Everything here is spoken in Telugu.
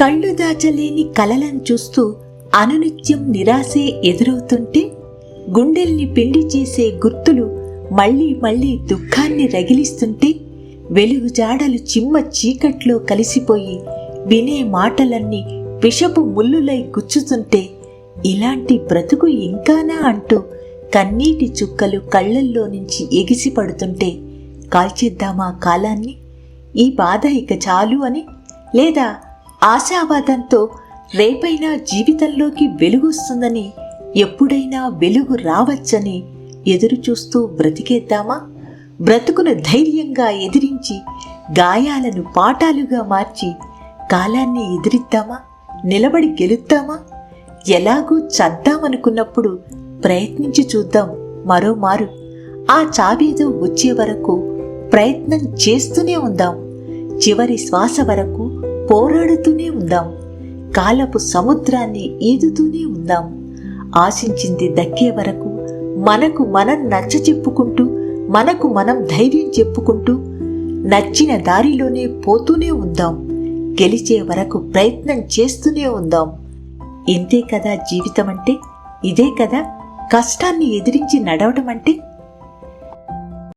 కళ్ళు దాచలేని కలలను చూస్తూ అనునిత్యం నిరాశే ఎదురవుతుంటే గుండెల్ని పిండి చేసే గుర్తులు మళ్ళీ మళ్ళీ దుఃఖాన్ని రగిలిస్తుంటే వెలుగు జాడలు చిమ్మ చీకట్లో కలిసిపోయి వినే మాటలన్నీ విషపు ముల్లులై గుచ్చుతుంటే ఇలాంటి బ్రతుకు ఇంకానా అంటూ కన్నీటి చుక్కలు కళ్ళల్లో నుంచి ఎగిసి పడుతుంటే కాల్చేద్దామా కాలాన్ని? ఈ బాధ ఇక చాలు అని లేదా ఆశావాదంతో రేపైనా జీవితంలోకి వెలుగొస్తుందని ఎప్పుడైనా వెలుగు రావచ్చని ఎదురుచూస్తూ బ్రతికేద్దామా? బ్రతుకును ధైర్యంగా ఎదిరించి గాయాలను పాఠాలుగా మార్చి కాలాన్ని ఎదిరిద్దామా? నిలబడి గెలుద్దామా? ఎలాగూ చద్దామనుకున్నప్పుడు ప్రయత్నించి చూద్దాం మరోమారు. ఆ చావేదో వచ్చే వరకు ప్రయత్నం చేస్తూనే ఉందాం. చివరి శ్వాస వరకు పోరాడుతూనే ఉందాం. కాలపు సముద్రాన్ని ఈదుతూనే ఉందాం. ఆశించింది దక్కే వరకు మనకు మనం నచ్చ చెప్పుకుంటూ మనకు మనం ధైర్యం చెప్పుకుంటూ నచ్చిన దారిలోనే పోతూనే ఉందాం. గెలిచే వరకు ప్రయత్నం చేస్తూనే ఉందాం. ఇంతే కదా జీవితం అంటే ఇదే కదా? కష్టాన్ని ఎదిరించి నడవడం అంటే